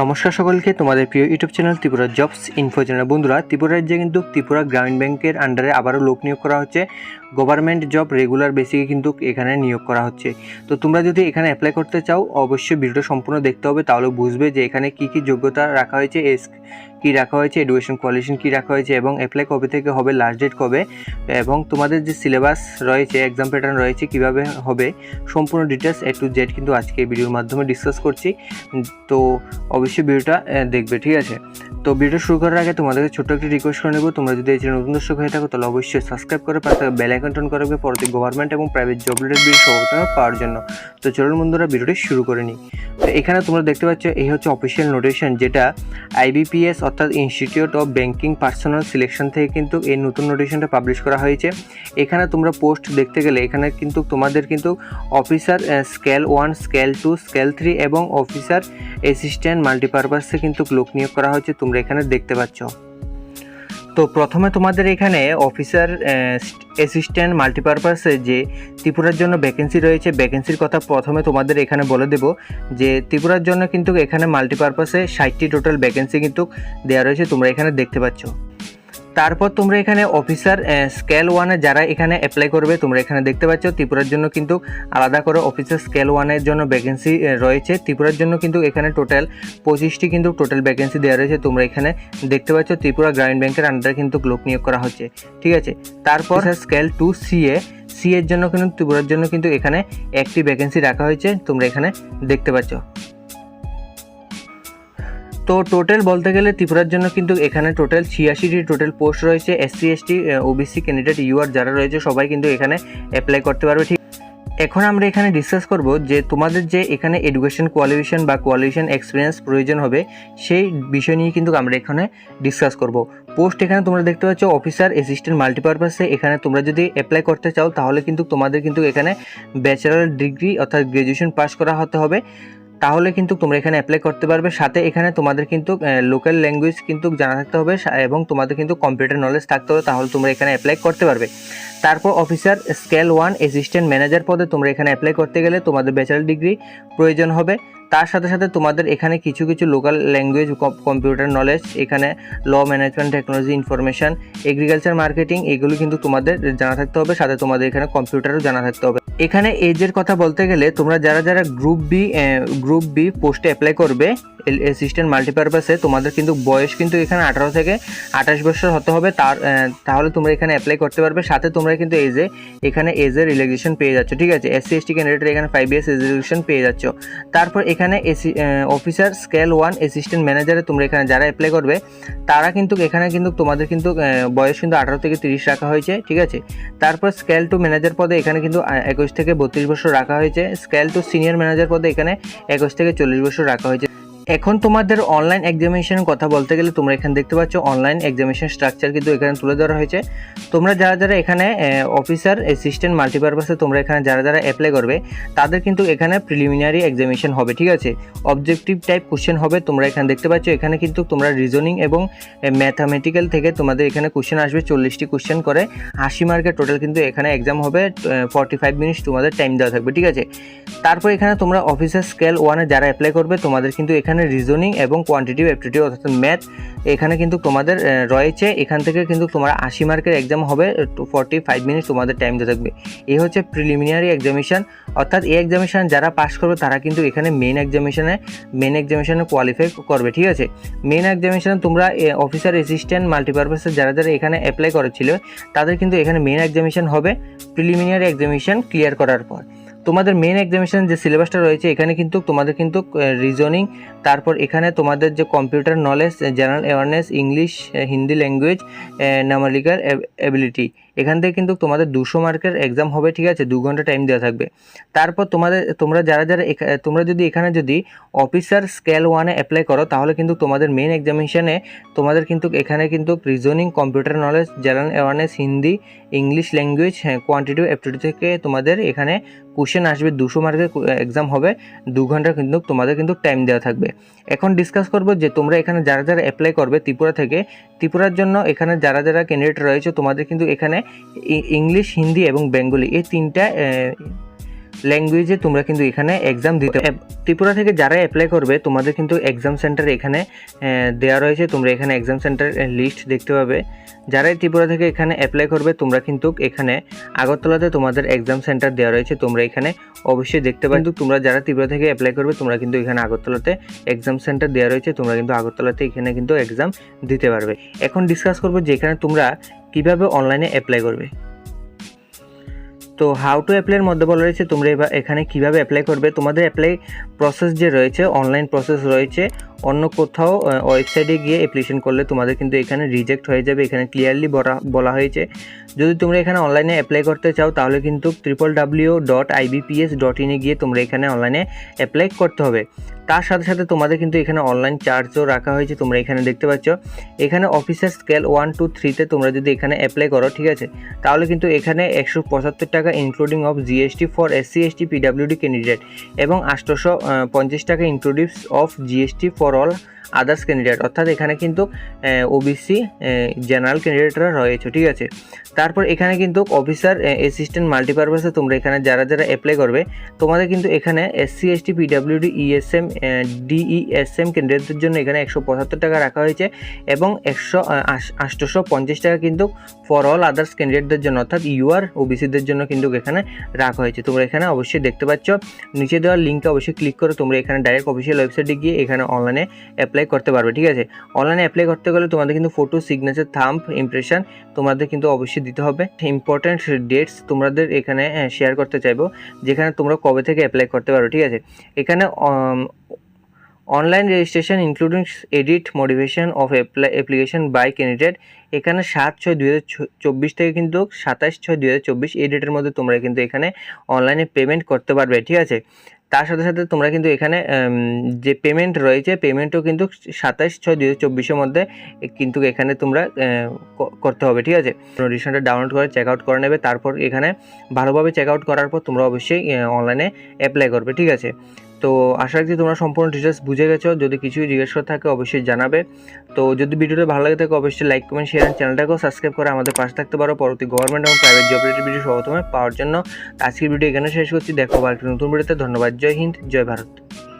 নমস্কার সকলকে, তোমাদের প্রিয় YouTube channel Tripura jobs info channel. বন্ধুরা, ত্রিপুরা রাজ্যে কিন্তু ত্রিপুরা গ্রামীণ ব্যাংকের আন্ডারে আবারও লোক নিয়োগ করা হচ্ছে। গভর্নমেন্ট জব রেগুলার বেসিকে কিন্তু এখানে নিয়োগ করা হচ্ছে। তো তোমরা যদি এখানে অ্যাপ্লাই করতে চাও, অবশ্যই ভিডিওটা সম্পূর্ণ দেখতে হবে, তাহলে বুঝবে যে এখানে কি কি যোগ্যতা রাখা হয়েছে, এস কী রাখা হয়েছে এডুকেশন কোয়ালিফিকেশন কী রাখা হয়েছে, এবং অ্যাপ্লাই কবে থেকে হবে লাস্ট ডেট কবে, এবং তোমাদের যে সিলেবাস রয়েছে এক্সাম প্যাটার্ন রয়েছে, কীভাবে হবে, সম্পূর্ণ ডিটেলস এ টু জেড কিন্তু আজকে ভিডিওর মাধ্যমে ডিসকাস করছি। তো অবশ্যই ভিডিওটা দেখবে, ঠিক আছে? তো ভিডিও শুরু করার আগে তোমাদেরকে ছোট্ট একটি রিকোয়েস্ট করে নেব, তোমরা যদি এই নতুন দর্শক হয়ে থাকো, তাহলে অবশ্যই সাবস্ক্রাইব করে পাশে বেল টন করে রাখবে পরবর্তী গভর্নমেন্ট এবং প্রাইভেট জব রিলেটেড ভিডিও সর্বপ্রথম পাওয়ার জন্য। তো চলুন বন্ধুরা ভিডিওটি শুরু করে নিই। তো এখানে তোমরা দেখতে পাচ্ছ, এই হচ্ছে অফিসিয়াল নোটিশন যেটা আইবিপিএস অর্থাৎ institute of banking personnel selection থেকে কিন্তু এই নতুন নোটিশনটা পাবলিশ করা হয়েছে। এখানে তোমরা পোস্ট দেখতে গেলে এখানে কিন্তু তোমাদের কিন্তু officer scale one scale two scale three এবং অফিসার অ্যাসিস্ট্যান্ট মাল্টিপারপাসে কিন্তু লোক নিয়োগ করা হয়েছে, তোমরা এখানে দেখতে পাচ্ছ। তো প্রথমে তোমাদের এখানে অফিসার অ্যাসিস্ট্যান্ট মাল্টিপারপাসে যে ত্রিপুরার জন্য ভ্যাকেন্সি রয়েছে ভ্যাকেন্সির কথা প্রথমে তোমাদের এখানে বলে দেব যে ত্রিপুরার জন্য কিন্তু এখানে মাল্টিপারপাসে ষাটটি টোটাল ভ্যাকেন্সি কিন্তু দেওয়া রয়েছে, তোমরা এখানে দেখতে পাচ্ছ। তারপর তোমরা এখানে অফিসার স্কেল ওয়ানে যারা এখানে অ্যাপ্লাই করবে তোমরা এখানে দেখতে পাচ্ছ ত্রিপুরার জন্য কিন্তু আলাদা করে অফিসার স্কেল ওয়ানের জন্য ভ্যাকেন্সি রয়েছে। ত্রিপুরার জন্য কিন্তু এখানে টোটাল পঁচিশটি কিন্তু টোটাল ভ্যাকেন্সি দেওয়া রয়েছে। তোমরা এখানে দেখতে পাচ্ছ ত্রিপুরা গ্রামীণ ব্যাংকের আন্ডারে কিন্তু লোক নিয়োগ করা হচ্ছে। ঠিক আছে? তারপর স্কেল টু সিএ সি এর জন্য কিন্তু ত্রিপুরার জন্য কিন্তু এখানে একটি ভ্যাকেন্সি রাখা হয়েছে। তোমরা এখানে দেখতে পাচ্ছ। তো টোটাল বলতে গেলে ত্রিপুরার জন্য কিন্তু এখানে টোটাল ছিয়াশিটি টোটাল পোস্ট রয়েছে SC ST OBC candidate UR যারা রয়েছে সবাই কিন্তু এখানে অ্যাপ্লাই করতে পারবে, ঠিক? এখন আমরা এখানে ডিসকাস করব যে তোমাদের যে এখানে এডুকেশন কোয়ালিফিকেশন বা কোয়ালিফিকেশন এক্সপিরিয়েন্স প্রয়োজন হবে, সেই বিষয় নিয়ে কিন্তু আমরা এখানে ডিসকাস করব। পোস্ট এখানে তোমরা দেখতে পাচ্ছ অফিসার অ্যাসিস্ট্যান্ট মাল্টিপারপাসে এখানে তোমরা যদি অ্যাপ্লাই করতে চাও, তাহলে কিন্তু তোমাদের কিন্তু এখানে ব্যাচেলার ডিগ্রি অর্থাৎ গ্র্যাজুয়েশন পাস করা হতে হবে। তাহলে কিন্তু তোমরা এখানে অ্যাপ্লাই করতে পারবে। সাথে এখানে তোমাদের কিন্তু লোকাল ল্যাঙ্গুয়েজ কিন্তু জানা থাকতে হবে এবং তোমাদের কিন্তু কম্পিউটার নলেজ থাকতে হবে, তাহলে তোমরা এখানে অ্যাপ্লাই করতে পারবে। তারপর officer scale one assistant manager পদে তোমরা এখানে অ্যাপ্লাই করতে গেলে তোমাদের ব্যাচেলার ডিগ্রি প্রয়োজন হবে। তার সাথে সাথে তোমাদের এখানে কিছু কিছু লোকাল ল্যাঙ্গুয়েজ কম্পিউটার নলেজ এখানে law management technology information agriculture marketing এগুলো কিন্তু তোমাদের জানা থাকতে হবে। সাথে তোমাদের এখানে কম্পিউটারও জানা থাকতে হবে। এখানে এজের কথা বলতে গেলে তোমরা যারা যারা গ্রুপ বি গ্রুপ বি পোস্টে অ্যাপ্লাই করবে অ্যাসিস্ট্যান্ট মাল্টিপারপাসে তোমাদের কিন্তু বয়স কিন্তু এখানে আঠারো থেকে আঠাশ বছর হতে হবে। তার তাহলে তোমরা এখানে অ্যাপ্লাই করতে পারবে। সাথে তোমরা কিন্তু এজে এখানে এজের রিল্যাক্সেশন পেয়ে যাচ্ছ, ঠিক আছে? এসসি এসটি ক্যান্ডিডেট এখানে ফাইভ ইয়ার্স এজ রিল্যাক্সেশন পেয়ে যাচ্ছ। তারপর এখানে AC officer scale one assistant ম্যানেজারে তোমরা এখানে যারা অ্যাপ্লাই করবে, তারা কিন্তু এখানে কিন্তু তোমাদের কিন্তু বয়স কিন্তু আঠারো থেকে তিরিশ রাখা হয়েছে, ঠিক আছে? তারপর স্কেল টু ম্যানেজার পদে এখানে কিন্তু একুশ থেকে বত্রিশ বছর রাখা হয়েছে। স্কেল টু সিনিয়র ম্যানেজার পদে এখানে একুশ থেকে চল্লিশ বছর রাখা হয়েছে। এখন তোমাদের অনলাইন এক্সামিনেশনের কথা বলতে গেলে তোমরা এখানে দেখতে পাচ্ছ অনলাইন এক্সামিনেশন স্ট্রাকচার কিন্তু এখানে তুলে ধরা হয়েছে। তোমরা যারা যারা এখানে অফিসার অ্যাসিস্ট্যান্ট মাল্টিপারপাসে তোমরা এখানে যারা যারা অ্যাপ্লাই করবে, তাদের কিন্তু এখানে প্রিলিমিনারি এক্সামিনেশন হবে, ঠিক আছে? অবজেক্টিভ টাইপ কোশ্চেন হবে, তোমরা এখানে দেখতে পাচ্ছ। এখানে কিন্তু তোমরা রিজনিং এবং ম্যাথামেটিক্যাল থেকে তোমাদের এখানে কোশ্চেন আসবে, চল্লিশটি কোশ্চেন করে। আশি মার্কের টোটাল কিন্তু এখানে এক্সাম হবে ফর্টি ফাইভ মিনিটস তোমাদের টাইম দেওয়া থাকবে, ঠিক আছে? তারপর এখানে তোমরা অফিসার স্কেল ওয়ানে যারা অ্যাপ্লাই করবে, তোমাদের কিন্তু এখানে রিজনিং এবং কোয়ান্টিটিভ অ্যাপটিটিউড অর্থাৎ ম্যাথ এখানে কিন্তু তোমাদের রয়েছে। এখান থেকে কিন্তু তোমার আশি মার্কের এক্সাম হবে ফর্টি ফাইভ মিনিটস তোমাদের টাইম দেওয়া থাকবে। এই হচ্ছে প্রিলিমিনারি এক্সামিনেশন অর্থাৎ এই এক্সামিনেশন যারা পাস করবে, তারা কিন্তু এখানে মেন এক্সামিনেশনে মেন এক্সামিনেশনে কোয়ালিফাই করবে, ঠিক আছে? মেন এক্সামিনেশনে তোমরা অফিসার অ্যাসিস্ট্যান্ট মাল্টিপারপাসে যারা যারা এখানে অ্যাপ্লাই করেছিল, তাদের কিন্তু এখানে মেন এক্সামিনেশন হবে। প্রিলিমিনারি এক্সামিনেশন ক্লিয়ার করার পর। তোমাদের মেন এক্সামিনেশন যে সিলেবাসটা রয়েছে, এখানে কিন্তু তোমাদের কিন্তু রিজনিং তারপর এখানে তোমাদের যে computer knowledge general awareness English Hindi language নামালিকার ability এখান থেকে কিন্তু তোমাদের দুশো মার্কের এক্সাম হবে, ঠিক আছে? দু ঘণ্টা টাইম দেওয়া থাকবে। তারপর তোমাদের, তোমরা যারা যারা তোমরা যদি এখানে যদি অফিসার স্কেল ওয়ানে অ্যাপ্লাই করো, তাহলে কিন্তু তোমাদের মেন এক্সামিনেশনে তোমাদের কিন্তু এখানে কিন্তু reasoning computer knowledge general awareness Hindi English language হ্যাঁ কোয়ান্টিটিভ অ্যাপটিটিউড থেকে তোমাদের এখানে কোশ্চেন আসবে। দুশো মার্কের এক্সাম হবে, দু ঘণ্টা কিন্তু তোমাদের কিন্তু টাইম দেওয়া থাকবে। এখন ডিসকাস করব যে তোমরা এখানে যারা যারা অ্যাপ্লাই করবে ত্রিপুরা থেকে, ত্রিপুরার জন্য এখানে যারা যারা ক্যান্ডিডেট রয়েছে, তোমাদের কিন্তু এখানে ইংলিশ, হিন্দি এবং বেঙ্গলি এই তিনটা ল্যাঙ্গুয়েজে তোমরা কিন্তু এখানে এক্সাম দিতে ত্রিপুরা থেকে যারা অ্যাপ্লাই করবে, তোমাদের কিন্তু এক্সাম সেন্টার এখানে দেওয়া রয়েছে। তোমরা এখানে এক্সাম সেন্টার লিস্ট দেখতে পাবে। যারাই ত্রিপুরা থেকে এখানে অ্যাপ্লাই করবে, তোমরা কিন্তু এখানে আগরতলাতে তোমাদের এক্সাম সেন্টার দেওয়া রয়েছে। তোমরা এখানে অবশ্যই দেখতে পাবে। কিন্তু তোমরা যারা ত্রিপুরা থেকে অ্যাপ্লাই করবে, তোমরা কিন্তু এখানে আগরতলাতে এক্সাম সেন্টার দেওয়া রয়েছে। তোমরা কিন্তু আগরতলাতে এখানে কিন্তু এক্সাম দিতে পারবে। এখন ডিসকাস করব যে এখানে তোমরা কীভাবে অনলাইনে অ্যাপ্লাই করবে? তো হাউ টু অ্যাপ্লাইয়ের মধ্যে বলা রয়েছে তোমরা এবার এখানে কীভাবে অ্যাপ্লাই করবে? তোমাদের অ্যাপ্লাই প্রসেস যে রয়েছে অনলাইন প্রসেস রয়েছে অন্য কোথাও ওয়েবসাইটে গিয়ে অ্যাপ্লিকেশন করলে তোমাদের কিন্তু এখানে রিজেক্ট হয়ে যাবে, এখানে ক্লিয়ারলি বলা হয়েছে। যদি তোমরা এখানে অনলাইনে অ্যাপ্লাই করতে চাও, তাহলে কিন্তু triple W dot IBPS dot ইনে গিয়ে তোমরা এখানে অনলাইনে অ্যাপ্লাই করতে হবে। তার সাথে সাথে তোমাদের কিন্তু এখানে অনলাইন চার্জও রাখা হয়েছে, তোমরা এখানে দেখতে পাচ্ছ। এখানে অফিসের স্কেল ওয়ান টু থ্রিতে তোমরা যদি এখানে অ্যাপ্লাই করো, ঠিক আছে? তাহলে কিন্তু এখানে একশো পঁচাত্তর টাকা including of GST for SC ST PWD candidate এবং আটশোশো পঞ্চাশ টাকা inclusive of GST for all others candidate অর্থাৎ এখানে কিন্তু ওবিসি জেনারেল ক্যান্ডিডেটরা রয়েছে, ঠিক আছে? তারপর এখানে কিন্তু অফিসার অ্যাসিস্ট্যান্ট মাল্টিপারপাসে তোমরা এখানে যারা যারা অ্যাপ্লাই করবে, তোমাদের কিন্তু এখানে SC ST PWD ESM DESM ক্যান্ডিডেটদের জন্য এখানে একশো পঁচাত্তর টাকা রাখা হয়েছে এবং একশো আটশোশো পঞ্চাশ টাকা কিন্তু ফর অল আদার্স ক্যান্ডিডেটদের জন্য, অর্থাৎ ইউআর ওবিসিদের জন্য কিন্তু এখানে রাখা হয়েছে। তোমরা এখানে অবশ্যই দেখতে পাচ্ছ। নিচে দেওয়ার লিঙ্কে অবশ্যই ক্লিক করে তোমরা এখানে ডাইরেক্ট অফিসিয়াল ওয়েবসাইটে গিয়ে এখানে অনলাইনে অ্যাপ্লাই করতে পারবে, ঠিক আছে? অনলাইনে অ্যাপ্লাই করতে গেলে তোমাদের কিন্তু ফটো সিগনেচার থাম্প ইমপ্রেশন তোমাদের কিন্তু অবশ্যই দিতে হবে। ইম্পর্ট্যান্ট ডেটস তোমাদের এখানে শেয়ার করতে চাইব, যেখানে তোমরা কবে থেকে অ্যাপ্লাই করতে পারো ঠিক আছে? এখানে online registration including edit modification of application by candidate এখানে সাত ছয় দুই চব্বিশ থেকে কিন্তু সাতাশ ছয় দুই চব্বিশ এই ডেটের মধ্যে তোমরা কিন্তু এখানে অনলাইনে পেমেন্ট করতে পারবে, ঠিক আছে? তার সাথে সাথে তোমরা কিন্তু এখানে যে পেমেন্ট রয়েছে পেমেন্টও কিন্তু সাতাশ ছয় দুই চব্বিশের মধ্যে কিন্তু এখানে তোমরা করতে হবে, ঠিক আছে? নোটিফিকেশনটা ডাউনলোড করে চেক আউট করে নেবে, তারপর এখানে ভালোভাবে চেক আউট করার পর তোমরা অবশ্যই অনলাইনে অ্যাপ্লাই করবে, ঠিক আছে? তো আশা রাখছি তোমরা সম্পূর্ণ ডিটেলস বুঝে গেছো। যদি কিছু জিজ্ঞেস করা থাকে অবশ্যই জানাবে। তো যদি ভিডিওটা ভালো লাগে থাকে অবশ্যই লাইক কমেন্ট শেয়ার চ্যানেলটাকেও সাবস্ক্রাইব করে আমাদের পাশে থাকতে পারো। পরবর্তী গভর্নমেন্ট এবং প্রাইভেট জব রিলেটেড ভিডিও সর্বপ্রথমে পাওয়ার জন্য। আজকের ভিডিও এখানে শেষ করছি। দেখো বাকি নতুন ভিডিওতে ধন্যবাদ। জয় হিন্দ, জয় ভারত।